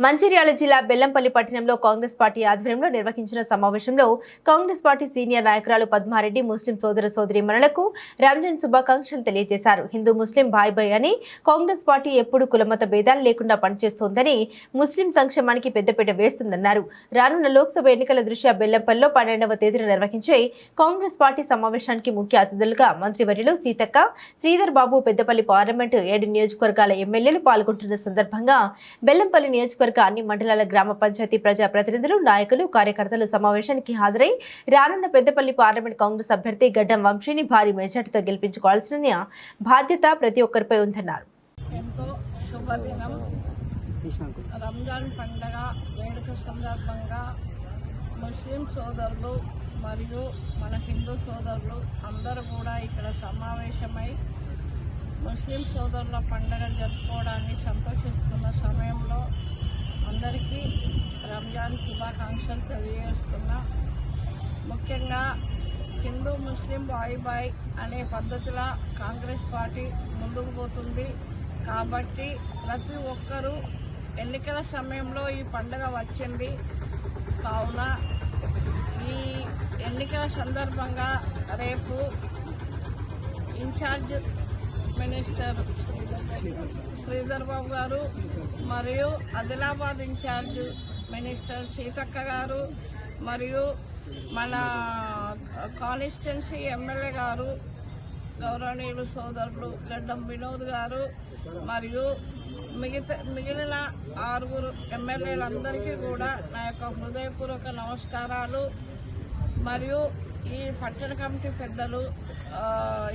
మంచిర్యాల జిల్లా బెల్లంపల్లి పట్టణంలో కాంగ్రెస్ పార్టీ ఆధ్వర్యంలో నిర్వహించిన సమావేశంలో కాంగ్రెస్ పార్టీ సీనియర్ నాయకురాలు పద్మారెడ్డి ముస్లిం సోదర సోదరీమణులకు రంజాన్ శుభాకాంక్షలు తెలియజేశారు. హిందూ ముస్లిం భాయ్ భాయ్ అని కాంగ్రెస్ పార్టీ ఎప్పుడు కులమత భేదాలు లేకుండా పనిచేస్తోందని ముస్లిం సంక్షేమానికి పెద్దపీట వేస్తుందన్నారు. రానున్న లోక్సభ ఎన్నికల దృష్ట్యా బెల్లంపల్లిలో పన్నెండవ తేదీన నిర్వహించే కాంగ్రెస్ పార్టీ సమావేశానికి ముఖ్య అతిథులుగా మంత్రివర్యులు సీతక్క శ్రీధర్ బాబు పెద్దపల్లి పార్లమెంటు ఏడు నియోజకవర్గాల ఎమ్మెల్యేలు పాల్గొంటున్న సందర్భంగా బెల్లంపల్లి నియోజకవర్గ అన్ని మండలాల గ్రామ పంచాయతీ ప్రజా ప్రతినిధులు నాయకులు కార్యకర్తలు సమావేశానికి హాజరై రానున్న పెద్దపల్లి పార్లమెంట్ కాంగ్రెస్ అభ్యర్థి గడ్డం వంశీని భారీ మెజార్టీతో గెలిపించుకోవాల్సిన బాధ్యత ప్రతి ఒక్కరిపై ఉందన్నారు. ఎంతో రంజాన్ పండగ వేడుక సందర్భంగా ముస్లిం సోదరులు మరియు మన హిందూ సోదరులు అందరూ కూడా ఇక్కడ సమావేశమై ముస్లిం సోదరుల పండగ జరుపుకోవడాన్ని సంతోషిస్తారు సమయంలో అందరికీ రంజాన్ శుభాకాంక్షలు తెలియజేస్తున్నా. ముఖ్యంగా హిందూ ముస్లిం బాయ్ బాయ్ అనే పద్ధతిలో కాంగ్రెస్ పార్టీ ముందుకు పోతుంది. కాబట్టి ప్రతి ఒక్కరూ ఎన్నికల సమయంలో ఈ పండుగ వచ్చింది. కావున ఈ ఎన్నికల సందర్భంగా రేపు ఇన్ఛార్జ్ మినిస్టర్ శ్రీధర్ బాబు గారు మరియు ఆదిలాబాద్ ఇన్ఛార్జ్ మినిస్టర్ సీతక్క గారు మరియు మన కాన్స్టిట్యున్సీ ఎమ్మెల్యే గారు గౌరవనీయులు సోదరులు గడ్డం వినోద్ గారు మరియు మిగతా మిగిలిన ఆరుగురు ఎమ్మెల్యేలందరికీ కూడా నా యొక్క హృదయపూర్వక నమస్కారాలు. మరియు ఈ పట్టణ కమిటీ పెద్దలు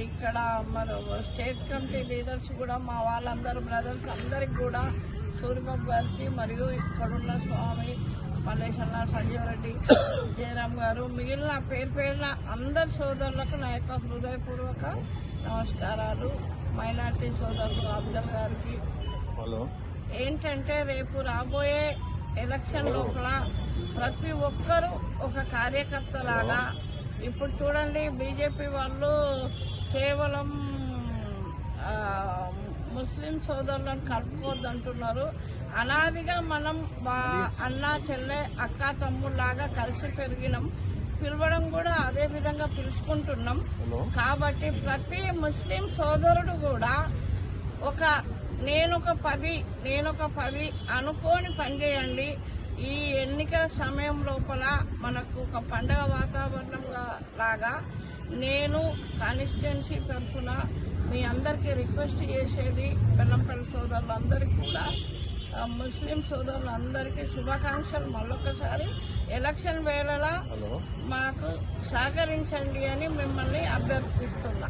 ఇక్కడ మన స్టేట్ కమిటీ లీడర్స్ కూడా మా వాళ్ళందరూ బ్రదర్స్ అందరికి కూడా సూర్యబాబు గారికి మరియు ఇక్కడున్న స్వామి మల్లేశన్న సంజీవ్ రెడ్డి జయరామ్ గారు మిగిలిన పేరు పేరున అందరి సోదరులకు నా యొక్క హృదయపూర్వక నమస్కారాలు. మైనార్టీ సోదరులు అబ్దల్ గారికి. ఏంటంటే రేపు రాబోయే ఎలక్షన్ లోపల ప్రతి ఒక్కరూ ఒక కార్యకర్త లాగా ఇప్పుడు చూడండి బీజేపీ వాళ్ళు కేవలం ముస్లిం సోదరులను కలుపుకోవద్దు అంటున్నారు అనాదిగా మనం మా అన్న చెల్లె అక్క తమ్ముళ్ళలాగా కలిసి పెరిగినాం. పిలవడం కూడా అదే విధంగా పిలుచుకుంటున్నాం. కాబట్టి ప్రతి ముస్లిం సోదరుడు కూడా ఒక నేనొక పది నేనొక పది అనుకోని పనిచేయండి ఈ ఎన్నికల సమయం లోపల మనకు ఒక పండగ వాతావరణంగా లాగా నేను కాన్స్టిట్యున్సీ తరఫున మీ అందరికీ రిక్వెస్ట్ చేసేది బెల్లంపల్లి సోదరులందరికీ కూడా ముస్లిం సోదరులందరికీ శుభాకాంక్షలు మళ్ళొకసారి ఎలక్షన్ వేళలా మాకు సహకరించండి అని మిమ్మల్ని అభ్యర్థిస్తున్నా.